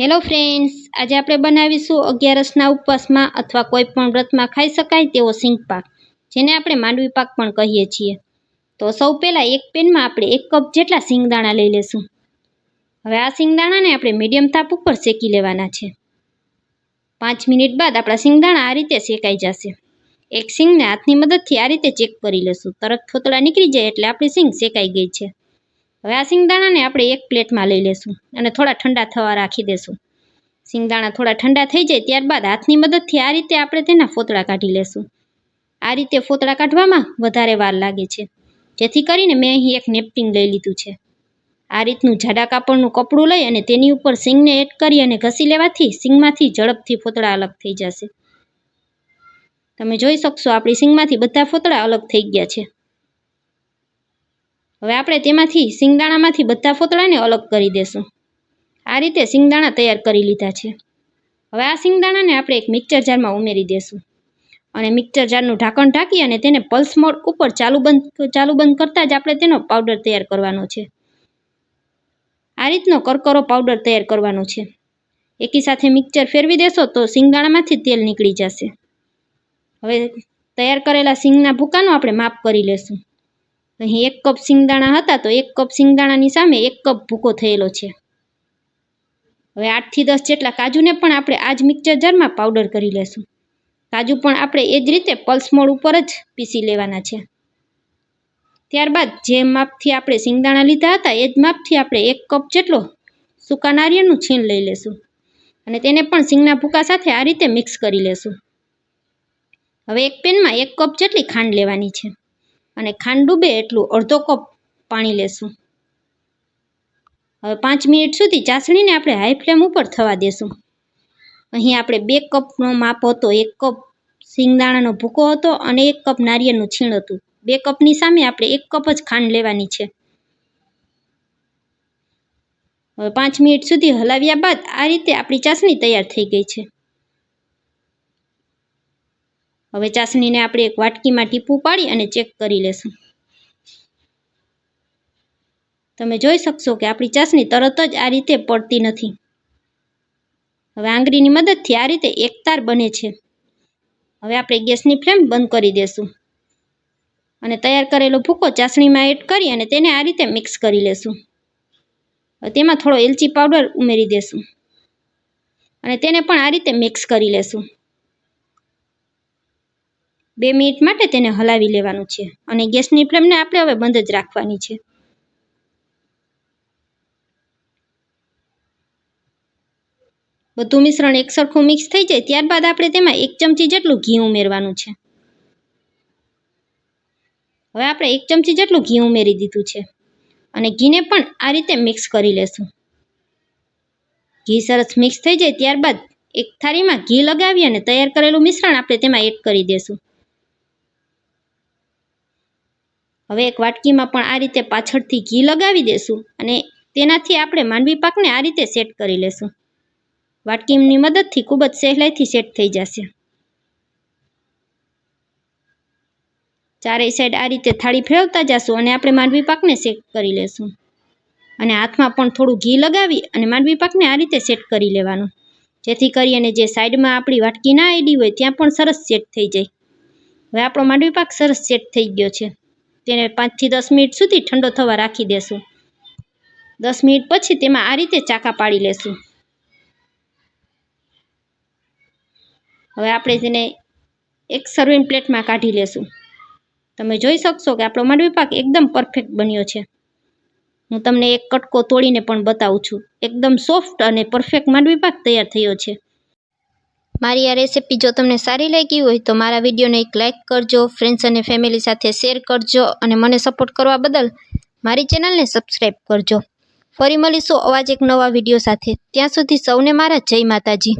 Hello friends આજે આપણે બનાવીશું અગિયારસના ઉપવાસમાં અથવા કોઈ પણ વ્રતમાં ખાઈ શકાય તેવો સિંગ પાક જેને આપણે માંડવી પાક પણ કહીએ છીએ. તો સૌ પહેલાં એક પેનમાં આપણે એક કપ જેટલા સિંગદાણા લઈ લેશું. હવે આ સિંગદાણાને આપણે મીડિયમ તાપ ઉપર શેકી લેવાના છે. પાંચ મિનિટ બાદ આપણા સિંગદાણા આ રીતે શેકાઈ જશે. એક સિંગને હાથની મદદથી આ રીતે ચેક કરી લેશું. તરત ફોતળા નીકળી જાય એટલે આપણી સિંગ શેકાઈ ગઈ છે. હવે આ સિંગદાણાને આપણે એક પ્લેટમાં લઈ લેશું અને થોડા ઠંડા થવા રાખી દેશું. સિંગદાણા થોડા ઠંડા થઈ જાય ત્યારબાદ હાથની મદદથી આ રીતે આપણે તેના ફોતળા કાઢી લેશું. આ રીતે ફોતળા કાઢવામાં વધારે વાર લાગે છે. જેથી કરીને મેં અહીં એક નેપકિન લઈ લીધું છે. આ રીતનું જાડા કાપડનું કપડું લઈ અને તેની ઉપર સિંગને એડ કરી અને ઘસી લેવાથી સિંગમાંથી ઝડપથી ફોતળા અલગ થઈ જશે. તમે જોઈ શકશો આપણી સિંગમાંથી બધા ફોતળા અલગ થઈ ગયા છે. હવે આપણે તેમાંથી સિંગદાણામાંથી બધા ફોતળાને અલગ કરી દેશું. આ રીતે સિંગદાણા તૈયાર કરી લીધા છે. હવે આ સિંગદાણાને આપણે એક મિક્સર જારમાં ઉમેરી દેશું. અને મિક્સર જારનું ઢાંકણ ઢાંકી અને તેને પલ્સ મોડ ઉપર ચાલુ બંધ ચાલુ બંધ કરતાં જ આપણે તેનો પાવડર તૈયાર કરવાનો છે. આ રીતનો કરકરો પાવડર તૈયાર કરવાનો છે. એકી સાથે મિક્સર ફેરવી દેશો તો સિંગદાણામાંથી તેલ નીકળી જશે. હવે તૈયાર કરેલા સિંગના ભૂકાનું આપણે માપ કરી લેશું. અહીં એક કપ સિંગદાણા હતા તો એક કપ સિંગદાણાની સામે એક કપ ભૂકો થયેલો છે. હવે આઠથી દસ જેટલા કાજુને પણ આપણે આ જ મિક્સર જારમાં પાવડર કરી લેશું. કાજુ પણ આપણે એ જ રીતે પલ્સ મોડ ઉપર જ પીસી લેવાના છે. ત્યારબાદ જે માપથી આપણે સિંગદાણા લીધા હતા એ જ માપથી આપણે એક કપ જેટલો સૂકા નારિયેળનું છીણ લઈ લેશું. અને તેને પણ સિંગના ભૂકા સાથે આ રીતે મિક્સ કરી લેશું. હવે એક પેનમાં એક કપ જેટલી ખાંડ લેવાની છે. અને ખાંડ ડૂબે એટલું અડધો કપ પાણી લેશું. હવે પાંચ મિનિટ સુધી ચાસણીને આપણે હાઈ ફ્લેમ ઉપર થવા દેશું. અહીં આપણે બે કપનો માપ હતો. એક કપ સિંગદાણાનો ભૂકો હતો અને એક કપ નારિયેળનું છીણ હતું. બે કપની સામે આપણે એક કપ જ ખાંડ લેવાની છે. હવે પાંચ મિનિટ સુધી હલાવ્યા બાદ આ રીતે આપણી ચાસણી તૈયાર થઈ ગઈ છે. હવે ચાસણીને આપણે એક વાટકીમાં ટીપું પાડી અને ચેક કરી લેશું. તમે જોઈ શકશો કે આપણી ચાસણી તરત જ આ રીતે પડતી નથી. હવે આંગળીની મદદથી આ રીતે એકતાર બને છે. હવે આપણે ગેસની ફ્લેમ બંધ કરી દેશું. અને તૈયાર કરેલો ભૂકો ચાસણીમાં એડ કરી અને તેને આ રીતે મિક્સ કરી લેશું. તેમાં થોડો એલચી પાવડર ઉમેરી દેશું. અને તેને પણ આ રીતે મિક્સ કરી લેશું. બે મિનિટ માટે તેને હલાવી લેવાનું છે અને ગેસની ફ્લેમને આપણે હવે બંધ જ રાખવાની છે. બધું મિશ્રણ એકસરખું મિક્સ થઈ જાય ત્યારબાદ આપણે તેમાં એક ચમચી જેટલું ઘી ઉમેરવાનું છે. હવે આપણે એક ચમચી જેટલું ઘી ઉમેરી દીધું છે અને ઘીને પણ આ રીતે મિક્સ કરી લેશું. ઘી સરસ મિક્સ થઈ જાય ત્યારબાદ એક થાળીમાં ઘી લગાવી અને તૈયાર કરેલું મિશ્રણ આપણે તેમાં એડ કરી દેશું. હવે એક વાટકીમાં પણ આ રીતે પાછળથી ઘી લગાવી દેશું અને તેનાથી આપણે માંડવી પાકને આ રીતે સેટ કરી લેશું. વાટકીની મદદથી ખૂબ જ સહેલાઈથી સેટ થઈ જશે. ચારેય સાઈડ આ રીતે થાળી ફેરવતા જશું અને આપણે માંડવી પાકને સેટ કરી લેશું. અને હાથમાં પણ થોડું ઘી લગાવી અને માંડવી પાકને આ રીતે સેટ કરી લેવાનું. જેથી કરી અને જે સાઈડમાં આપણી વાટકી ના આડી હોય ત્યાં પણ સરસ સેટ થઈ જાય. હવે આપણો માંડવી પાક સરસ સેટ થઈ ગયો છે. તેને પાંચથી દસ મિનિટ સુધી ઠંડો થવા રાખી દેશું. દસ મિનિટ પછી તેમાં આ રીતે ચાકા પાડી લેશું. હવે આપણે તેને એક સર્વિંગ પ્લેટમાં કાઢી લેશું. તમે જોઈ શકશો કે આપણો માંડવી પાક એકદમ પરફેક્ટ બન્યો છે. હું તમને એક કટકો તોડીને પણ બતાવું છું. એકદમ સોફ્ટ અને પરફેક્ટ માંડવી પાક તૈયાર થયો છે. મારી આ રેસિપી જો તમને સારી લાગી હોય તો મારા વિડીયોને એક લાઇક કરજો ફ્રેન્ડ્સ અને ફેમિલી સાથે શેર કરજો અને મને સપોર્ટ કરવા બદલ મારી ચેનલને સબસ્ક્રાઈબ કરજો. ફરી મળીશું અવાજ એક નવા વીડિયો સાથે. ત્યાં સુધી સૌને મારા જય માતાજી.